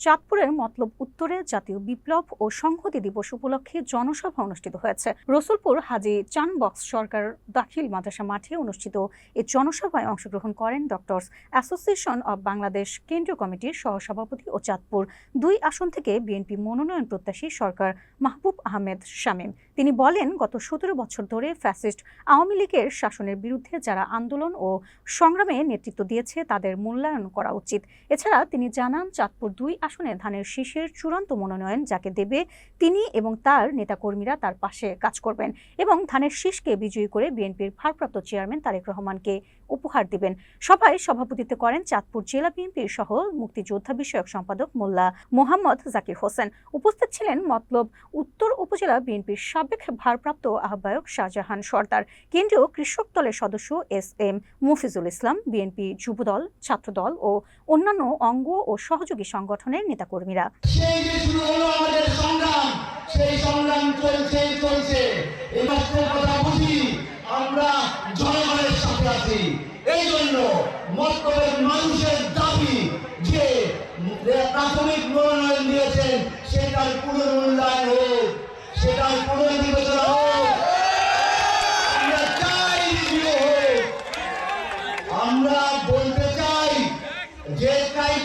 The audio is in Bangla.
চাঁদপুরের মতলব উত্তরে জাতীয় বিপ্লব ও সংহতি দিবস উপলক্ষে জনসভা অনুষ্ঠিত হয়েছে। রসুলপুর হাজি চানবক্স সরকার দাখিল মাদ্রাসা মাঠে অনুষ্ঠিত এই জনসভায় অংশগ্রহণ করেন ডক্টরস অ্যাসোসিয়েশন অব বাংলাদেশ কেন্দ্রীয় কমিটির সহসভাপতি ও চাঁদপুর দুই আসন থেকে বিএনপি মনোনয়ন প্রত্যাশী সরকার মাহবুব আহমেদ শামীম। তিনি বলেন, গত সতেরো বছর ধরে ফ্যাসিস্ট আওয়ামী লীগের শাসনের বিরুদ্ধে যারা আন্দোলন ও সংগ্রামে নেতৃত্ব দিয়েছে, তাদের মূল্যায়ন করা উচিত। এছাড়া তিনি জানান, চাঁদপুর দুই আসনে ধানের শীষের চূড়ান্ত মনোনয়ন যাকে দেবে তিনি এবং তার নেতাকর্মীরা তার পাশে কাজ করবেন এবং ধানের শীষকে বিজয়ী করে বিএনপির ভারপ্রাপ্ত চেয়ারম্যান তারেক রহমানকে উপহার দিবেন। সভায় সভাপতিত্ব করেন চাঁদপুর জেলা বিএনপির সহ মুক্তিযোদ্ধা বিষয়ক সম্পাদক মোল্লা মোহাম্মদ জাকির হোসেন। উপস্থিত ছিলেন মতলব উত্তর উপজেলা বিএনপির সাবেক ভারপ্রাপ্ত আহ্বায়ক শাহজাহান সর্দার, কেন্দ্রীয় কৃষক দলের সদস্য S M Mufizul Islam, BNP Jubodal, ছাত্রদল ও অন্যান্য অঙ্গ ও সহযোগী সংগঠনের নেতাকর্মীরা। প্রাথমিক মনোনয়ন দিয়েছেন সেটার পুনর্মূল্যায়ন